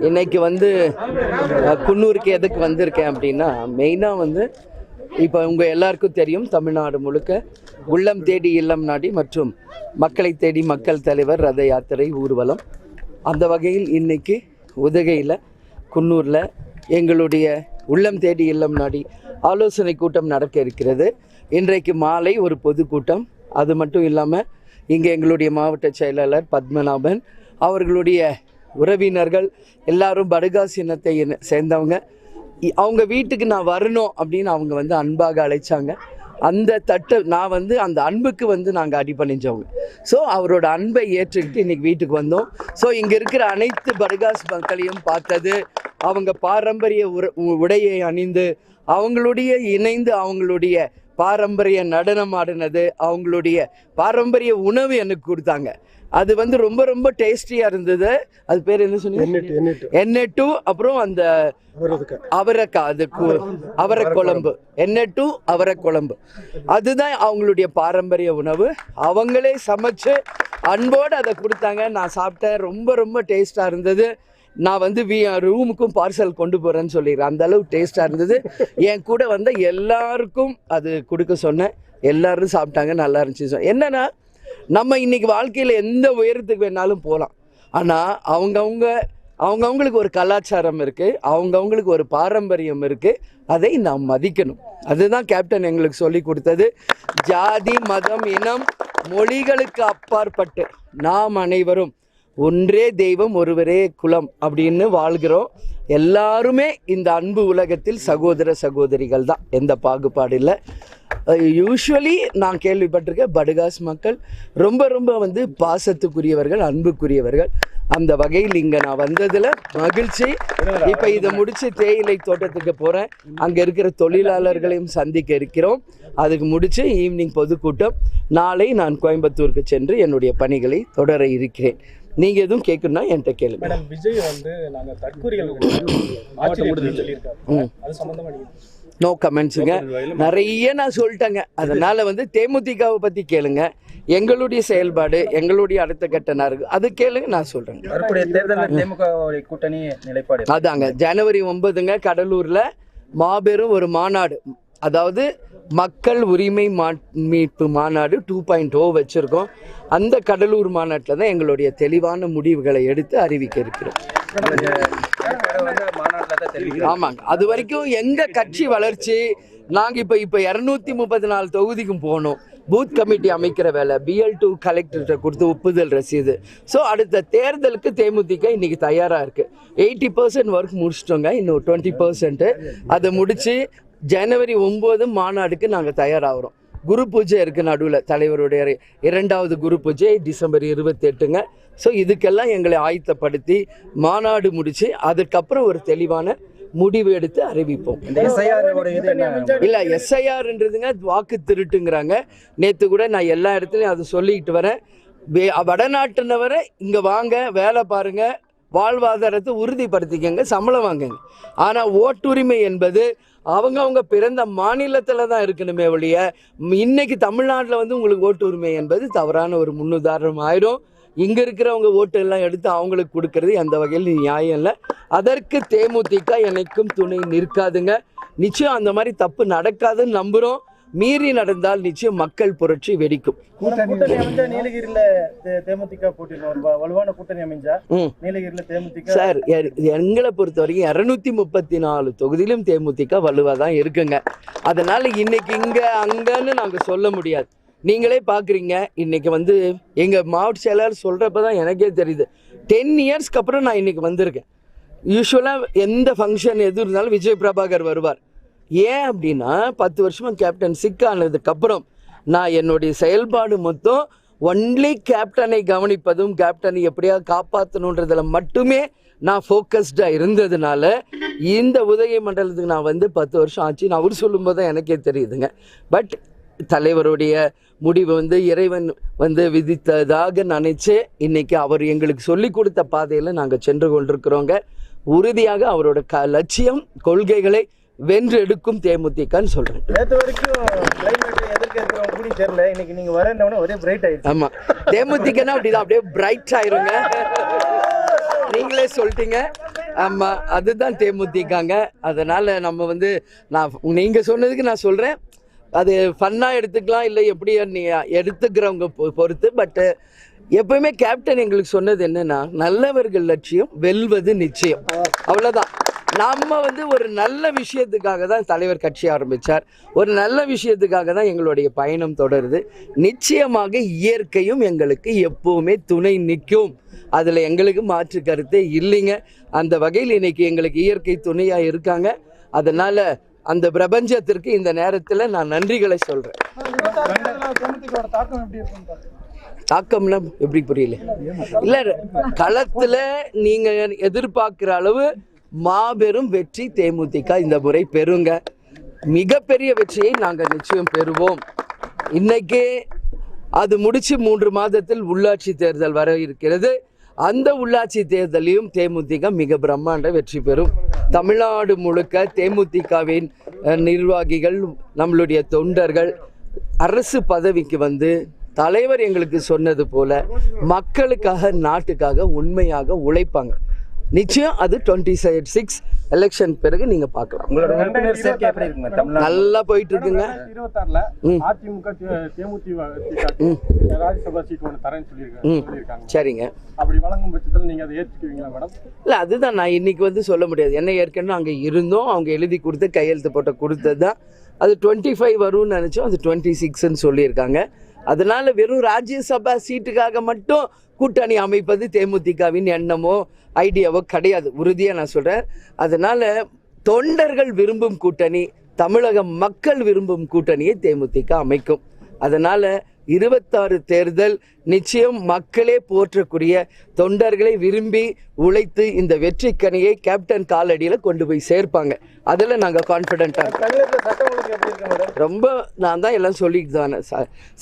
இன்னைக்கு வந்து குன்னூருக்கு எதுக்கு வந்திருக்கேன் அப்படின்னா மெயினாக வந்து இப்போ உங்கள் எல்லாருக்கும் தெரியும் தமிழ்நாடு முழுக்க உள்ளம் தேடி இல்லம் நாடி மற்றும் மக்களை தேடி மக்கள் தலைவர் ரத யாத்திரை ஊர்வலம். அந்த வகையில் இன்னைக்கு உதகையில் குன்னூரில் எங்களுடைய உள்ளம் தேடி இல்லம் நாடி ஆலோசனை கூட்டம் நடக்க இருக்கிறது. இன்றைக்கு மாலை ஒரு பொதுக்கூட்டம் அது மட்டும் இல்லாமல் இங்கே எங்களுடைய மாவட்ட செயலாளர் பத்மநாபன் அவர்களுடைய உறவினர்கள் எல்லாரும் படுகாஸ் இனத்தை சேர்ந்தவங்க. இ- அவங்க வீட்டுக்கு நான் வரணும் அப்படின்னு அவங்க வந்து அன்பாக அழைச்சாங்க. அந்த தட்டை நான் வந்து அந்த அன்புக்கு வந்து நாங்கள் அடிபணிஞ்சவங்க. ஸோ அவரோட அன்பை ஏற்றுக்கிட்டு இன்றைக்கி வீட்டுக்கு வந்தோம். ஸோ இங்கே இருக்கிற அனைத்து படுகாஸ் மக்களையும் பார்த்தது அவங்க பாரம்பரிய உடையை அணிந்து அவங்களுடைய இணைந்து அவங்களுடைய பாரம்பரிய நடனம் ஆடினது அவங்களுடைய பாரம்பரிய உணவு எனக்கு கொடுத்தாங்க. அது வந்து ரொம்ப ரொம்ப டேஸ்டியாக இருந்தது. அது பேர் என்ன சொன்னீங்க? எண்ணெய் டூ அப்புறம் அந்த அவரைக்காய் அது அவரை குழம்பு எண்ணெய் டூ அவரை குழம்பு அதுதான் அவங்களுடைய பாரம்பரிய உணவு. அவங்களே சமைச்சு அன்போடு அதை கொடுத்தாங்க. நான் சாப்பிட்டேன். ரொம்ப ரொம்ப டேஸ்ட்டாக இருந்தது. நான் வந்து வி ரூமுக்கும் பார்சல் கொண்டு போகிறேன்னு சொல்லிடுறேன். அந்த அளவு டேஸ்ட்டாக இருந்தது. என் கூட வந்த எல்லாருக்கும் அது கொடுக்க சொன்னேன். எல்லாரும் சாப்பிட்டாங்க நல்லா இருந்துச்சு. என்னென்னா என்னன்னா நம்ம இன்னைக்கு வாழ்க்கையில் எந்த உயரத்துக்கு வேணாலும் போகலாம் ஆனால் அவங்கவுங்க அவங்கவுங்களுக்கு ஒரு கலாச்சாரம் இருக்குது அவங்கவுங்களுக்கு ஒரு பாரம்பரியம் இருக்குது அதை நாம் மதிக்கணும். அதுதான் கேப்டன் எங்களுக்கு சொல்லி கொடுத்தது. ஜாதி மதம் இனம் மொழிகளுக்கு அப்பாற்பட்டு நாம் அனைவரும் ஒன்றே தெய்வம் ஒருவரே குலம் அப்படின்னு வாழ்கிறோம். எல்லாருமே இந்த அன்பு உலகத்தில் சகோதர சகோதரிகள் தான். எந்த பாகுபாடு இல்லை. யூஸ்வலி நான் கேள்விப்பட்டிருக்கேன் படுகாஸ் மக்கள் ரொம்ப ரொம்ப வந்து பாசத்துக்குரியவர்கள் அன்புக்குரியவர்கள். அந்த வகையில் இங்கே நான் வந்ததில் மகிழ்ச்சி. இப்போ இதை முடித்து தேயிலை தோட்டத்துக்கு போகிறேன் அங்கே இருக்கிற தொழிலாளர்களையும் சந்திக்க இருக்கிறோம். அதுக்கு முடித்து ஈவினிங் பொதுக்கூட்டம். நாளை நான் கோயம்புத்தூருக்கு சென்று என்னுடைய பணிகளை தொடர இருக்கிறேன். நீங்கள் எதுவும் கேட்கணும்னா என்கிட்ட கேளுங்க. மேடம் விஜய் வந்து நாங்க தற்கூரிகள் அது சம்பந்தமா நீங்க நோ கமெண்ட்ஸுங்க நிறைய நான் சொல்லிட்டேங்க. அதனால வந்து தேமுதிகவை பற்றி கேளுங்க. எங்களுடைய செயல்பாடு எங்களுடைய அடுத்த கட்ட நறுக்கு அது கேளுங்க நான் சொல்கிறேங்க கூட்டணி நிலைப்பாடு அதாங்க. ஜனவரி ஒன்பதுங்க கடலூரில் மாபெரும் ஒரு மாநாடு. அதாவது மக்கள் உரிமை மா மீட்பு மாநாடு டூ பாயிண்ட் ஓ வச்சுருக்கோம். அந்த கடலூர் மாநாட்டில் தான் எங்களுடைய தெளிவான முடிவுகளை எடுத்து அறிவிக்க இருக்கிறோம். ஆமாங்க. அது வரைக்கும் எங்கள் கட்சி வளர்ச்சி நாங்கள் இப்போ இப்போ இரநூத்தி முப்பத்தி நாலு தொகுதிக்கும் போகணும் பூத் கமிட்டி அமைக்கிற வேலை பிஎல் டூ கலெக்டர்கிட்ட கொடுத்து ஒப்புதல் ரசீது. ஸோ அடுத்த தேர்தலுக்கு தேமுதிக இன்னைக்கு தயாராக இருக்குது எயிட்டி பர்சன்ட் ஒர்க் முடிச்சிட்டோங்க இன்னும் டுவெண்ட்டி பர்சன்ட்டு அதை முடித்து ஜனவரி ஒம்பது மாநாடுக்கு நாங்கள் தயாராகிறோம். குரு பூஜை இருக்கு நடுவில் தலைவருடைய இரண்டாவது குரு பூஜை டிசம்பர் இருபத்தி எட்டுங்க ஸோ இதுக்கெல்லாம் எங்களை ஆயத்தப்படுத்தி மாநாடு முடிச்சு அதுக்கப்புறம் ஒரு தெளிவான முடிவு எடுத்து அறிவிப்போம். இல்ல எஸ்ஐஆர்ன்றதுங்க வாக்கு திருட்டுங்கிறாங்க. நேத்து கூட நான் எல்லா இடத்துலயும் அதை சொல்லிக்கிட்டு வரேன். வடநாட்டினவரை இங்க வாங்க வேலை பாருங்க வாழ்வாதாரத்தை உறுதிப்படுத்திக்கங்க சம்பளம் வாங்குங்க. ஆனா ஓட்டுரிமை என்பது அவங்க அவங்க பிறந்த மாநிலத்தில் தான் இருக்கணுமே ஒழிய இன்னைக்கு தமிழ்நாட்டில் வந்து உங்களுக்கு ஓட்டு உரிமை என்பது தவறான ஒரு முன்னுதாரணம் ஆயிடும். இங்கே இருக்கிறவங்க ஓட்டு எல்லாம் எடுத்து அவங்களுக்கு கொடுக்கறது எந்த வகையில் நியாயம் இல்லை. அதற்கு தேமுதிக என்னைக்கும் துணை நிற்காதுங்க. நிச்சயம் அந்த மாதிரி தப்பு நடக்காதுன்னு நம்புகிறோம் மீறி நடந்தால் நிச்சயம் மக்கள் புரட்சி வெடிக்கும். கூட்டணி அமைஞ்சா நீலகிரியில தே- தேமுதிக போட்டியிடும் ஒரு வ- வலுவான கூட்டணி அமைஞ்சா ம். நீலகிரியில தேமுதிக சார் எங்களை பொறுத்த வரைக்கும் இரநூத்தி முப்பத்தி நாலு தொகுதியிலும் தேமுதிக வலுவாக தான் இருக்குங்க. அதனால இன்னைக்கு இங்கே அங்கன்னு நாங்கள் சொல்ல முடியாது. நீங்களே பார்க்குறீங்க இன்னைக்கு வந்து எங்கள் மாவட்ட செயலாளர் சொல்கிறப்ப தான் எனக்கே தெரியுது. டென் இயர்ஸ்க்கு அப்புறம் நான் இன்னைக்கு வந்திருக்கேன். யூஸ்வலாக எந்த ஃபங்க்ஷன் எது இருந்தாலும் விஜய் பிரபாகர் வருவார். ஏன் அப்படின்னா பத்து வருஷமாக கேப்டன் சிக் ஆனதுக்கப்புறம் நான் என்னுடைய செயல்பாடு மொத்தம் ஒன்லி கேப்டனை கவனிப்பதும் கேப்டனை எப்படியாவது காப்பாற்றணுன்றதில் மட்டுமே நான் ஃபோக்கஸ்டாக இருந்ததுனால இந்த உதய மண்டலத்துக்கு நான் வந்து பத்து வருஷம் ஆச்சு. நான் அவர் சொல்லும்போது தான் எனக்கே தெரியுதுங்க. பட் தலைவருடைய முடிவு வந்து இறைவன் வந்து விதித்ததாக நினச்சி இன்றைக்கி அவர் எங்களுக்கு சொல்லி கொடுத்த பாதையில் நாங்கள் சென்று கொண்டிருக்கிறோங்க. உறுதியாக அவரோட க லட்சியம் கொள்கைகளை வென்று எடுக்கும் தேமுதிகன்னு சொல்கிறேன் நேற்று வரைக்கும் கிளைமேட் எதிர்க்க இருக்கிறவங்க கூட தெரியல. இன்னைக்கு நீங்க வரேன்னவொடனே ஒரே பிரைட் ஆயிடுச்சு. ஆமாம் தேமுதிகன்னா அப்படிதான். அப்படியே பிரைட் ஆயிருங்க. நீங்களே சொல்லிட்டீங்க. ஆமா அதுதான் தேமுதிகாங்க. அதனால நம்ம வந்து நான் நீங்க சொன்னதுக்கு நான் சொல்றேன். அது ஃபன்னாக எடுத்துக்கலாம் இல்லை எப்படி நீ எடுத்துக்கிறவங்க பொறுத்து. பட்டு எப்பவுமே கேப்டன் எங்களுக்கு சொன்னது என்னன்னா நல்லவர்கள் லட்சியம் வெல்வது நிச்சயம். அவ்வளோதான் நம்ம வந்து ஒரு நல்ல விஷயத்துக்காக தான் தலைவர் கட்சி ஆரம்பித்தார் ஒரு நல்ல விஷயத்துக்காக தான் எங்களுடைய பயணம் தொடருது. நிச்சயமாக இயற்கையும் எங்களுக்கு எப்பவுமே துணை நிற்கும். அதில் எங்களுக்கு மாற்று கருத்தே இல்லைங்க. அந்த வகையில் இன்னைக்கு எங்களுக்கு இயற்கை துணையாக இருக்காங்க. அதனால் அந்த பிரபஞ்சத்திற்கு இந்த நேரத்தில் நான் நன்றிகளை சொல்கிறேன் தாக்கம் எப்படி தாக்கம்னா எப்படி புரியல? இல்லை களத்தில் நீங்கள் எதிர்பார்க்குற அளவு மாபெரும் வெற்றி தேமுதிக இந்த முறை பெறுங்க. மிகப்பெரிய வெற்றியை நாங்கள் நிச்சயம் பெறுவோம். இன்னைக்கு அது முடிச்சு மூன்று மாதத்தில் உள்ளாட்சி தேர்தல் வர இருக்கிறது. அந்த உள்ளாட்சி தேர்தலையும் தேமுதிக மிக பிரம்மாண்ட வெற்றி பெறும். தமிழ்நாடு முழுக்க தேமுதிகவின் நிர்வாகிகள் நம்மளுடைய தொண்டர்கள் அரசு பதவிக்கு வந்து தலைவர் எங்களுக்கு சொன்னது போல மக்களுக்காக நாட்டுக்காக உண்மையாக உழைப்பாங்க. நிச்சயம் அது டுவெண்ட்டி சிக்ஸ் எலெக்ஷன் பிறகு நீங்க பார்க்கலாம். நல்லா போயிட்டு இருக்குங்க. இருபத்தாறுல ம். அதிமுக தே- தேமுதிக ம். ராஜ்யசபா சீட் ஒன்று தரேன்னு சொல்லியிருக்காங்க ம். சொல்லியிருக்காங்க. சரிங்க. அப்படி வழங்கும் பட்சத்தில் நீங்க அதை ஏற்றுக்குவீங்களா மேடம்? இல்லை அதுதான் நான் இன்னைக்கு வந்து சொல்ல முடியாது. என்ன ஏற்கனவே அங்கே இருந்தோம். அவங்க எழுதி கொடுத்து கையெழுத்து போட்ட கொடுத்தது தான் அது டுவெண்ட்டி ஃபைவ் வரும்னு நினச்சோம். அது டுவெண்ட்டி சிக்ஸ்ன்னு சொல்லியிருக்காங்க. அதனால வெறும் ராஜ்யசபா சீட்டுக்காக மட்டும் கூட்டணி அமைப்பது தேமுதிகவின் எண்ணமோ ஐடியாவோ கிடையாது. உறுதியாக நான் சொல்கிறேன் அதனால தொண்டர்கள் விரும்பும் கூட்டணி தமிழக மக்கள் விரும்பும் கூட்டணியை தேமுதிக அமைக்கும். அதனால இருபத்தாறு தேர்தல் நிச்சயம் மக்களே போற்றக்கூடிய தொண்டர்களை விரும்பி உழைத்து இந்த வெற்றிக்கனியை கேப்டன் காலடியில் கொண்டு போய் சேர்ப்பாங்க. அதில் நாங்கள் கான்ஃபிடென்ட்டாக ரொம்ப நான் தான் எல்லாம் சொல்லிட்டு தானே.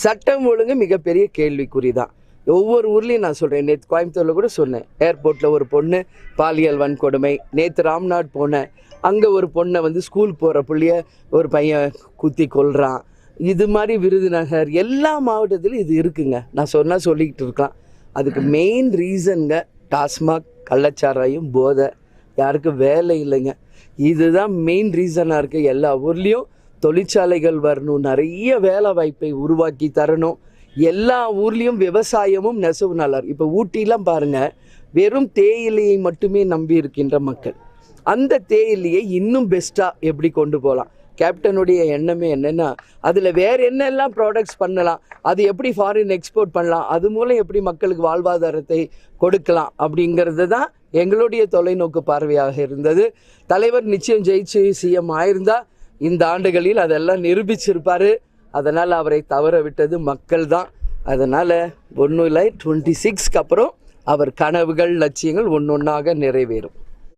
சட்டம் ஒழுங்கு மிகப்பெரிய கேள்விக்குறி தான் ஒவ்வொரு ஊர்லேயும் நான் சொல்கிறேன் நேற்று கோயம்புத்தூரில் கூட சொன்னேன். ஏர்போர்ட்டில் ஒரு பொண்ணு பாலியல் வன்கொடுமை. நேற்று ராம்நாட் போனேன். அங்கே ஒரு பொண்ணை வந்து ஸ்கூல் போகிற புள்ளைய ஒரு பையன் குத்தி கொள்கிறான் இது மாதிரி விருதுநகர் எல்லா மாவட்டத்திலும் இது இருக்குங்க. நான் சொன்னால் சொல்லிக்கிட்டு இருக்கலாம். அதுக்கு மெயின் ரீசனுங்க டாஸ்மாக் கள்ளச்சாராயம் போதை. யாருக்கும் வேலை இல்லைங்க. இதுதான் மெயின் ரீசனாக இருக்குது எல்லா ஊர்லேயும் தொழிற்சாலைகள் வரணும். நிறைய வேலை வாய்ப்பை உருவாக்கி தரணும். எல்லா ஊர்லேயும் விவசாயமும் நெசவு நல்லார் இப்போ ஊட்டிலாம் பாருங்கள் வெறும் தேயிலையை மட்டுமே நம்பி இருக்கின்ற மக்கள். அந்த தேயிலையை இன்னும் பெஸ்ட்டாக எப்படி கொண்டு போகலாம்? கேப்டனுடைய எண்ணமே என்னென்னா அதில் வேறு என்னெல்லாம் ப்ராடக்ட்ஸ் பண்ணலாம் அது எப்படி ஃபாரின் எக்ஸ்போர்ட் பண்ணலாம் அது மூலம் எப்படி மக்களுக்கு வாழ்வாதாரத்தை கொடுக்கலாம் அப்படிங்கிறது தான் எங்களுடைய தொலைநோக்கு பார்வையாக இருந்தது. தலைவர் நிச்சயம் ஜெயிச்சு சிஎம் ஆயிருந்தால் இந்த ஆண்டுகளில் அதெல்லாம் நிரூபிச்சிருப்பார். அதனால் அவரை தவற விட்டது மக்கள் தான் அதனால் ஒன்றும் இல்லை டுவெண்ட்டி சிக்ஸ்க்கு அப்புறம் அவர் கனவுகள் லட்சியங்கள் ஒன்று ஒன்றாக நிறைவேறும்.